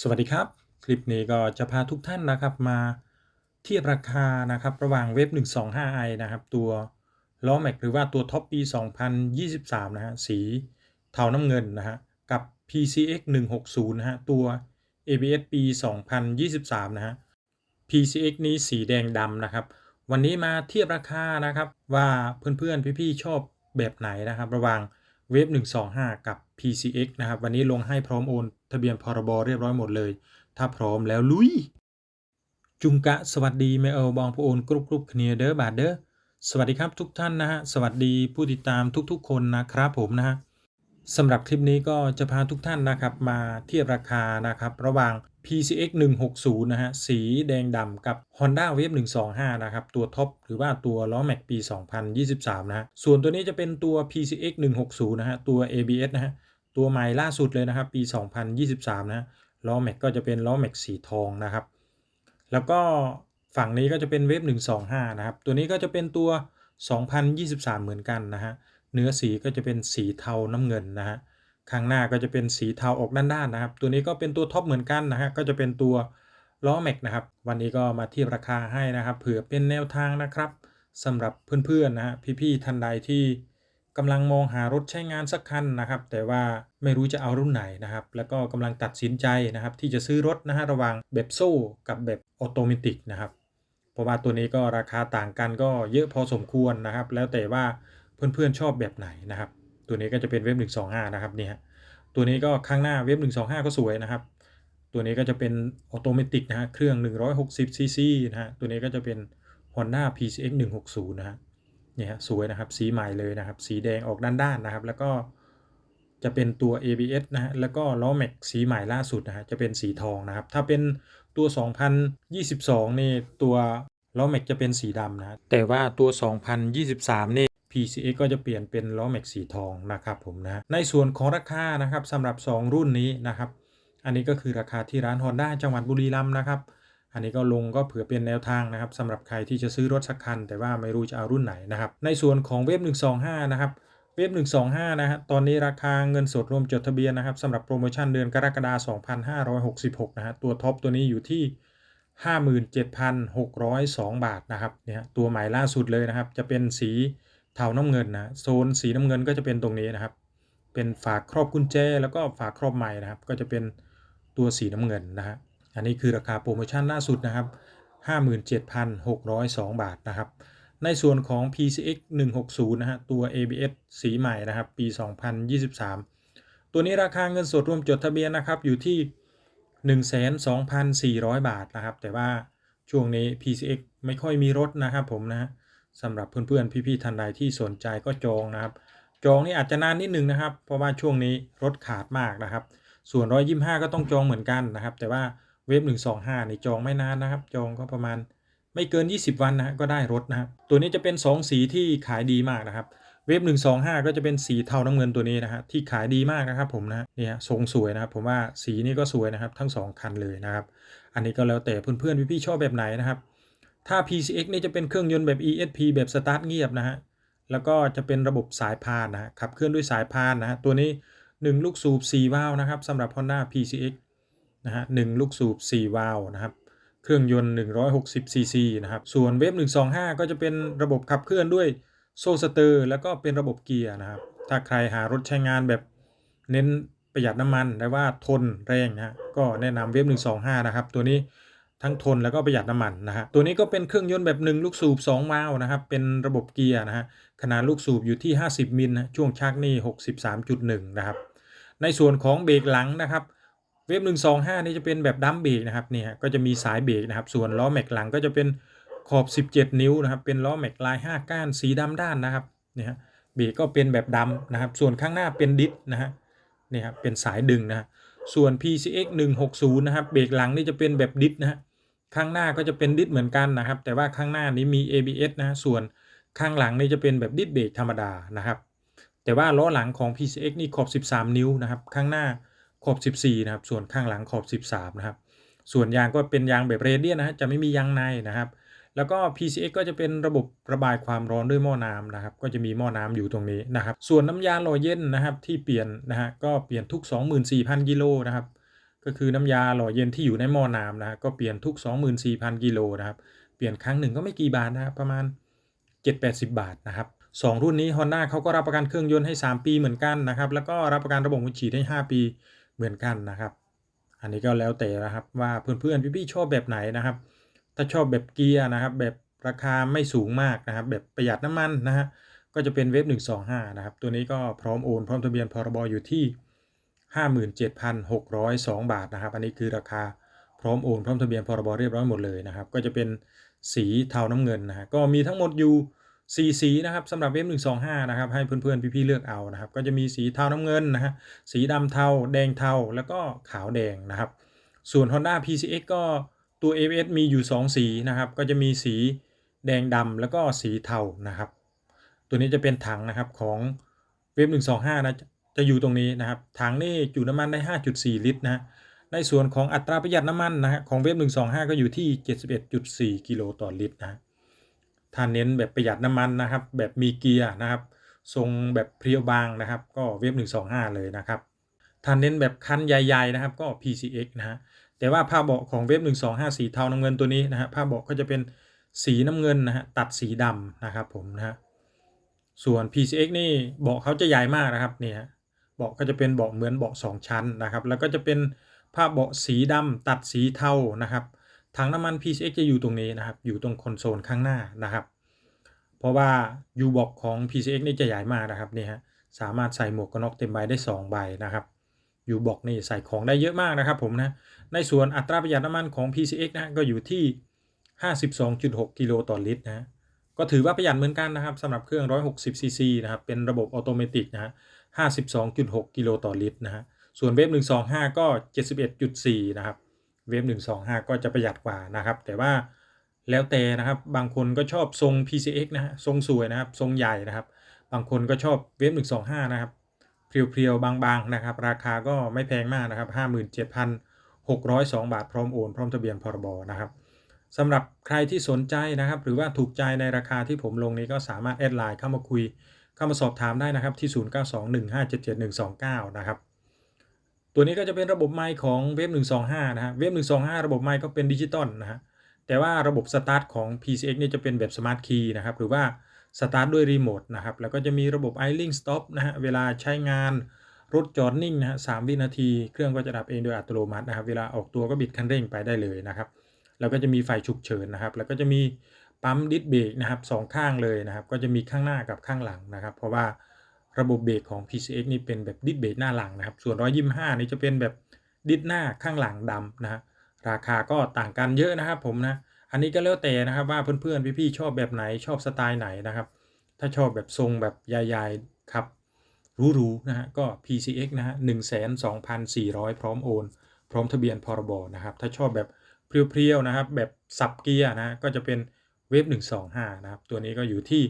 สวัสดีครับ คลิปนี้ก็จะพาทุกท่านนะครับมาเทียบราคานะครับระหว่างเว็บ 125i นะครับ ตัวล้อแม็กหรือว่าตัวท็อปปี 2023 นะฮะสีเทาน้ำเงินนะฮะกับ PCX 160 นะฮะตัว ABS ปี 2023 นะฮะ PCX นี้สีแดงดำนะครับ วันนี้มาเทียบราคานะครับว่าเพื่อนๆ พี่ๆ ชอบแบบไหนนะครับ ระหว่างเวฟ125 กับ PCX นะครับ วันนี้ลงให้พร้อมโอน ทะเบียนพรบเรียบร้อยหมดเลย ถ้าพร้อมแล้วลุย จุงกะสวัสดีแม่เอลบองผู้โอนกรุบกรุบเคลียเด้อบาทเด้อสวัสดีครับทุกท่านนะฮะสวัสดีผู้ติดตามทุกๆ คนนะครับผมนะฮะสำหรับคลิปนี้ก็จะพาทุกท่านนะครับมาเทียบราคานะครับระหว่าง PCX 160นะฮะสีแดงดำกับ Honda Wave 125นะครับตัวท็อปหรือว่าตัวล้อแม็กปี 2023นะฮะส่วนตัวนี้จะเป็นตัว PCX 160นะฮะตัว ABS นะฮะ ตัวใหม่ล่าสุดเลยนะครับ ปี 2023นะฮะล้อแม็กก็จะเป็นล้อแม็กสีทองนะครับ แล้วก็ฝั่งนี้ก็จะเป็นเวฟ125 นะครับ ตัวนี้ก็จะเป็นตัว 2023 เหมือนกันนะฮะเนื้อสีก็จะเป็นสีเทาน้ำเงินนะฮะข้างหน้าก็จะเป็นสีเทาออกด้านๆนะครับ ตัวนี้ก็เป็นตัวท็อปเหมือนกันนะฮะก็จะเป็นตัวล้อแม็กนะครับ วันนี้ก็มาเทียบราคาให้นะครับ เผื่อเป็นแนวทางนะครับสำหรับเพื่อนๆนะฮะพี่ๆท่านใดที่ กำลังมองหารถใช้งานสักคันนะครับ แต่ว่าไม่รู้จะเอารุ่นไหนนะครับ แล้วก็กำลังตัดสินใจนะครับ ที่จะซื้อรถนะฮะระหว่างแบบโซ่กับแบบออโตเมติกนะครับ เพราะว่าตัวนี้ก็ราคาต่างกันก็เยอะพอสมควรนะครับ แล้วแต่ว่าเพื่อนๆชอบแบบไหนนะครับ ตัวนี้ก็จะเป็นเว็บ125 นะครับนี่ฮะตัวนี้ก็ข้างหน้าเว็บ125 ก็สวยนะครับ ตัวนี้ก็จะเป็นออโตเมติกนะฮะเครื่อง 160ซีซีนะฮะตัวนี้ก็จะเป็น Honda PCX 160นะฮะ นี่ฮะสวยนะครับสีใหม่เลยนะครับ สีแดงออกด้านๆนะครับ แล้วก็จะเป็นตัว ABS นะฮะแล้วก็ล้อแม็กสีใหม่ล่าสุดนะฮะจะเป็นสีทองนะครับ ถ้าเป็นตัว 2022 นี่ตัวล้อแม็กจะเป็นสีดำนะแต่ว่าตัว 2023 นี่ PCX ก็จะเปลี่ยนเป็นล้อแม็กสีทองนะครับผมนะในส่วนของราคานะครับสำหรับ 2 รุ่นนี้นะครับ อันนี้ก็คือราคาที่ร้าน Honda จังหวัดบุรีรัมย์นะครับ อันนี้ก็ลงก็เผื่อเป็นแนวทางนะครับสำหรับใครที่จะซื้อรถสักคัน แต่ว่าไม่รู้จะเอารุ่นไหนนะครับ ในส่วนของเว็บ125 นะครับเว็บ125 นะฮะ ตอนนี้ราคาเงินสดรวมจดทะเบียนนะครับสำหรับโปรโมชั่นเดือนกรกฎาคม2566 นะฮะ ตัวท็อปตัวนี้อยู่ที่ 57,602 บาทนะครับ เนี่ยตัวใหม่ล่าสุดเลยนะครับ จะเป็นสีเทาน้ำเงินนะ โซนสีน้ำเงินก็จะเป็นตรงนี้นะครับ เป็นฝาครอบกุญแจ แล้วก็ฝาครอบใหม่นะครับ ก็จะเป็นตัวสีน้ำเงินนะฮะ อันนี้คือราคาโปรโมชั่นล่าสุดนะครับ 57,602 บาทนะครับ ในส่วนของ PCX 160นะฮะตัว ABS สีใหม่นะครับ ปี 2023 ตัวนี้ราคาเงินสดรวมจดทะเบียนนะครับอยู่ที่12,400 บาทนะครับ แต่ว่าช่วงนี้ PCX ไม่ค่อยมีรถนะครับผมนะสำหรับเพื่อนๆ พี่ๆท่านใดที่สนใจก็จองนะครับ จองนี่อาจจะนานนิดนึงนะครับ เพราะว่าช่วงนี้รถขาดมากนะครับ ส่วน 125 ก็ต้องจองเหมือนกันนะครับ แต่ว่า เว็บ125นี่จองไม่นานนะครับ จองก็ประมาณไม่เกิน 20 วันนะก็ได้รถนะครับตัวนี้จะเป็น 2 สีที่ขายดีมากนะครับ เว็บ125 ก็จะเป็นสีเทาน้ำเงินตัวนี้นะฮะที่ขายดีมากนะครับผมนะนี่ฮะทรงสวยนะครับ ผมว่าสีนี้ก็สวยนะครับ ทั้ง 2 คันเลยนะครับ อันนี้ก็แล้วแต่เพื่อนๆพี่ๆชอบแบบไหนนะครับ ถ้า PCX นี่จะเป็นเครื่องยนต์แบบ ESP แบบสตาร์ทเงียบนะฮะแล้วก็จะเป็นระบบสายพานนะฮะขับเคลื่อนด้วยสายพานนะฮะตัวนี้ 1 ลูกสูบ4วาล์วนะครับสำหรับ Honda PCX นะฮะ1ลูกสูบ 4 วาล์วนะครับเครื่องยนต์ 160 ซีซีนะครับส่วนเวฟ125 ก็จะเป็นระบบขับเคลื่อนด้วยโซ่สเตอร์ แล้วก็เป็นระบบเกียร์นะครับถ้าใครหารถใช้งานแบบเน้นประหยัดน้ำมันแต่ว่าทนแรงนะฮะก็แนะนำเวฟ125 นะครับ ตัวนี้ทั้งทนแล้วก็ประหยัดน้ำมันนะฮะตัวนี้ก็เป็นเครื่องยนต์แบบ 1 ลูกสูบ 2 วาล์วนะครับ เป็นระบบเกียร์นะฮะขนาดลูกสูบอยู่ที่ 50 มิลนะช่วงชักนี่ 63.1 นะครับ ในส่วนของเบรกหลังนะครับ เว็บ125นี่จะเป็นแบบดัมเบรกนะครับเนี่ยก็จะมีสายเบรกนะครับ ส่วนล้อแม็กหลังก็จะเป็นขอบ 17 นิ้วนะครับ เป็นล้อแม็กลาย 5 ก้านสีดำด้านนะครับเนี่ยเบรกก็เป็นแบบดำนะครับ ส่วนข้างหน้าเป็นดิสนะฮะเนี่ยครับเป็นสายดึงนะฮะส่วน PCX 160นะครับเบรกหลังนี่จะเป็นแบบดิสนะฮะข้างหน้าก็จะเป็นดิสเหมือนกันนะครับ แต่ว่าข้างหน้านี้มี ABS นะส่วนข้างหลังนี่จะเป็นแบบดิสเบรกธรรมดานะครับ แต่ว่าล้อหลังของ PCX นี่ขอบ 13 นิ้วนะครับ ข้างหน้า ขอบ 14 นะครับ ส่วนข้างหลังขอบ 13 นะครับ ส่วนยางก็เป็นยางแบบเรเดียนนะฮะจะไม่มียางในนะครับ แล้วก็ PCX ก็จะเป็นระบบระบายความร้อนด้วยหม้อน้ำนะครับ ก็จะมีหม้อน้ำอยู่ตรงนี้นะครับ ส่วนน้ำยาหล่อเย็นนะครับที่เปลี่ยนนะฮะก็เปลี่ยนทุก 24,000 กิโลนะครับก็คือน้ำยาหล่อเย็นที่อยู่ในหม้อน้ำนะฮะก็เปลี่ยนทุก 24,000 กิโลนะครับ เปลี่ยนครั้งหนึ่งก็ไม่กี่บาทนะครับประมาณ 7-80 บาทนะครับสองรุ่นนี้ Honda เขาก็รับประกันเครื่องยนต์ให้ 3 ปีเหมือนกันนะครับ แล้วก็รับประกันระบบหัวฉีดให้ 5 ปี เหมือนกันนะครับ อันนี้ก็แล้วแต่นะครับว่าเพื่อนๆพี่ๆชอบแบบไหนนะครับ ถ้าชอบแบบเกียร์นะครับ แบบราคาไม่สูงมากนะครับ แบบประหยัดน้ำมันนะฮะก็จะเป็นเวฟ125 นะครับ ตัวนี้ก็พร้อมโอน พร้อมทะเบียนพรบอยู่ที่ 57,602 บาทนะครับ อันนี้คือราคาพร้อมโอน พร้อมทะเบียนพรบเรียบร้อยหมดเลยนะครับ ก็จะเป็นสีเทาน้ำเงินนะฮะก็มีทั้งหมดอยู่ 4สีนะครับสำหรับเวฟ125 นะครับ ให้เพื่อนๆพี่ๆเลือกเอานะครับ ก็จะมีสีเทาน้ำเงินนะฮะสีดำเทา แดงเทา แล้วก็ขาวแดงนะครับ ส่วน Honda PCX ก็ตัว ABS มีอยู่ 2 สีนะครับ ก็จะมีสีแดงดำแล้วก็สีเทานะครับ ตัวนี้จะเป็นถังนะครับของเวฟ125 นะจะอยู่ตรงนี้นะครับ ถังนี่จุน้ำมันได้ 5.4 ลิตรนะฮะในส่วนของอัตราประหยัดน้ำมันนะฮะของเวฟ125 ก็อยู่ที่ 71.4 กิโลต่อลิตรนะ ถ้าเน้นแบบประหยัดน้ำมันนะครับ แบบมีเกียร์นะครับ ทรงแบบเพรียวบางนะครับ ก็เวฟ125 เลยนะครับ ถ้าเน้นแบบคันใหญ่ๆนะครับก็ PCX นะฮะ แต่ว่าผ้าเบาะของเวฟ125 สีเทาน้ำเงินตัวนี้นะฮะผ้าเบาะก็จะเป็นสีน้ำเงินนะฮะตัดสีดำนะครับผมนะฮะ ส่วน PCX นี่เบาะเขาจะใหญ่มากนะครับเนี่ยเบาะก็จะเป็นเบาะเหมือนเบาะ2ชั้นนะครับ แล้วก็จะเป็นผ้าเบาะสีดำตัดสีเทานะครับ ถังน้ำมัน PCX จะอยู่ตรงนี้นะครับ อยู่ตรงคอนโซลข้างหน้านะครับ เพราะว่า U box ของ PCX นี่จะใหญ่มากนะครับนี่ฮะ สามารถใส่หมวกกันน็อกเต็มใบได้ 2 ใบนะครับยูบอกนี่ใส่ของได้เยอะมากนะครับผมนะ ในส่วนอัตราประหยัดน้ำมันของ PCX นะก็อยู่ที่ 52.6 กิโลต่อลิตรนะก็ถือว่าประหยัดเหมือนกันนะครับสำหรับเครื่อง 160ซีซีนะครับ เป็นระบบออโตเมติกนะฮะ 52.6 กิโลต่อลิตรนะฮะ ส่วนเวฟ125 ก็ 71.4 นะครับ เวฟ125 ก็จะประหยัดกว่านะครับ แต่ว่าแล้วแต่นะครับ บางคนก็ชอบทรง PCX นะฮะทรงสวยนะครับ ทรงใหญ่นะครับ บางคนก็ชอบเวฟ125 นะครับ เพียวๆ บางๆ นะครับ ราคาก็ไม่แพงมากนะครับ 57,602 บาทพร้อมโอน พร้อมทะเบียนพรบนะครับสำหรับใครที่สนใจนะครับ หรือว่าถูกใจในราคาที่ผมลงนี้ก็สามารถแอดไลน์เข้ามาคุย เข้ามาสอบถามได้นะครับที่ 0921577129 นะครับ ตัวนี้ก็จะเป็นระบบไมค์ของเว็บ125 นะฮะ เว็บ125 ระบบไมค์ก็เป็นดิจิตอลนะฮะ แต่ว่าระบบสตาร์ทของ PCX เนี่ยจะเป็นแบบสมาร์ทคีย์นะครับ หรือว่าสตาร์ทด้วยรีโมทนะครับ แล้วก็จะมีระบบ idling stop นะฮะ เวลาใช้งานรถจอดนิ่งนะฮะ3วินาที เครื่องก็จะดับเองโดยอัตโนมัตินะครับ เวลาออกตัวก็บิดคันเร่งไปได้เลยนะครับ แล้วก็จะมีไฟฉุกเฉินนะครับ แล้วก็จะมีปั๊มดิสเบรกนะครับสองข้างเลยนะครับ ก็จะมีข้างหน้ากับข้างหลังนะครับ เพราะว่า ระบบเบรกของ PCX นี่เป็นแบบดิสเบรกหน้าหลังนะครับ ส่วน 125 นี่จะเป็นแบบดิสหน้าข้างหลังดำนะฮะราคาก็ต่างกันเยอะนะครับผมนะ อันนี้ก็แล้วแต่นะครับว่าเพื่อนๆพี่ๆชอบแบบไหนชอบสไตล์ไหนนะครับ ถ้าชอบแบบทรงแบบใหญ่ๆครับรูๆนะฮะก็ PCX นะฮะ12,400พร้อมโอน พร้อมทะเบียนพรบนะครับ ถ้าชอบแบบเพรียวๆนะครับ แบบสับเกียร์นะก็จะเป็นเวฟ125นะครับ ตัวนี้ก็อยู่ที่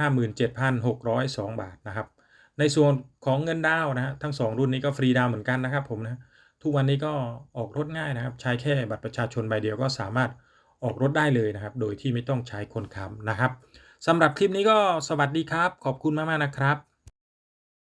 57,602 บาทนะครับ ในส่วนของเงินดาวนะฮะทั้ง 2 รุ่นนี้ก็ฟรีดาวเหมือนกันนะครับผมนะทุกวันนี้ก็ออกรถง่ายนะครับ ใช้แค่บัตรประชาชนใบเดียวก็สามารถออกรถได้เลยนะครับ โดยที่ไม่ต้องใช้คนค้ำนะครับสำหรับคลิปนี้ก็สวัสดีครับ ขอบคุณมากๆนะครับ